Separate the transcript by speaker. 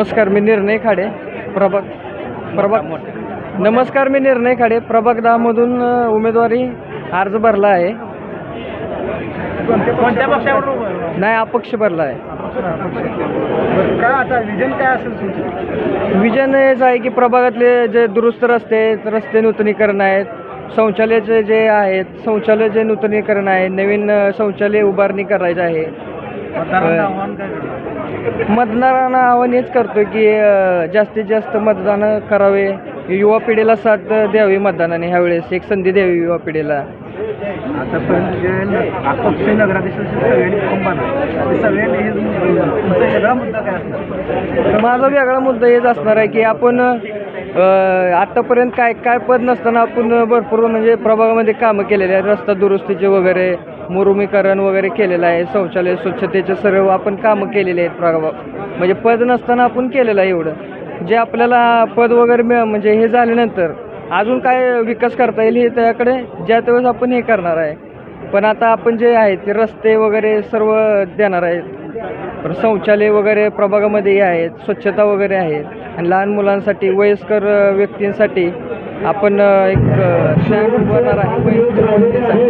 Speaker 1: नमस्कार मी निर्णय खाडे प्रभाग प्रभाग नमस्कार मी निर्णय खाडे प्रभाग दहामधून उमेदवारी अर्ज भरला आहे? नाही अपक्ष भरला आहे.
Speaker 2: काय आता विजन काय असेल तुमचं?
Speaker 1: विजन हेच आहे की प्रभागातले जे दुरुस्त रस्ते रस्ते नूतनीकरण आहेत शौचालयाचे जे आहेत शौचालय जे नूतनीकरण आहे नवीन शौचालय उभारणी करायचं आहे
Speaker 2: मतदारांना आव्हान काय करणार?
Speaker 1: मतदारांना आव्हान हेच करतो की अ, जास्तीत जास्त मतदान करावे. युवा पिढीला साथ द्यावी मतदानाने ह्यावेळेस. एक संधी द्यावी युवा पिढीला.
Speaker 2: आतापर्यंत जे अपक्ष नगराध्यक्ष सगळ्यांनी फॉर्म भरला ते सगळ्यांनी हे तुमचा वेगळा मुद्दा काय असणार?
Speaker 1: माझा वेगळा मुद्दा हेच असणार आहे की आपण अ, आतापर्यंत काय काय पद नसताना आपण भरपूर म्हणजे प्रभागामध्ये कामं केलेले आहेत. रस्ता दुरुस्तीचे वगैरे मुरुमीकरण वगैरे केलेलं आहे शौचालय स्वच्छतेचे सर्व आपण कामं केलेले आहेत प्रभाग म्हणजे पद नसताना आपण केलेलं आहे एवढं. जे आपल्याला पद वगैरे मिळ म्हणजे हे झाल्यानंतर अजून काय विकास करता येईल हे त्याकडे ज्या त्यावेळेस आपण हे करणार आहे. पण आता आपण जे आहे ते रस्ते वगैरे सर्व देणार आहेत. पण शौचालय वगैरे प्रभागामध्ये आहेत स्वच्छता वगैरे आहेत आणि लहान मुलांसाठी वयस्कर व्यक्तींसाठी आपण एक अ, उभारणार आहे.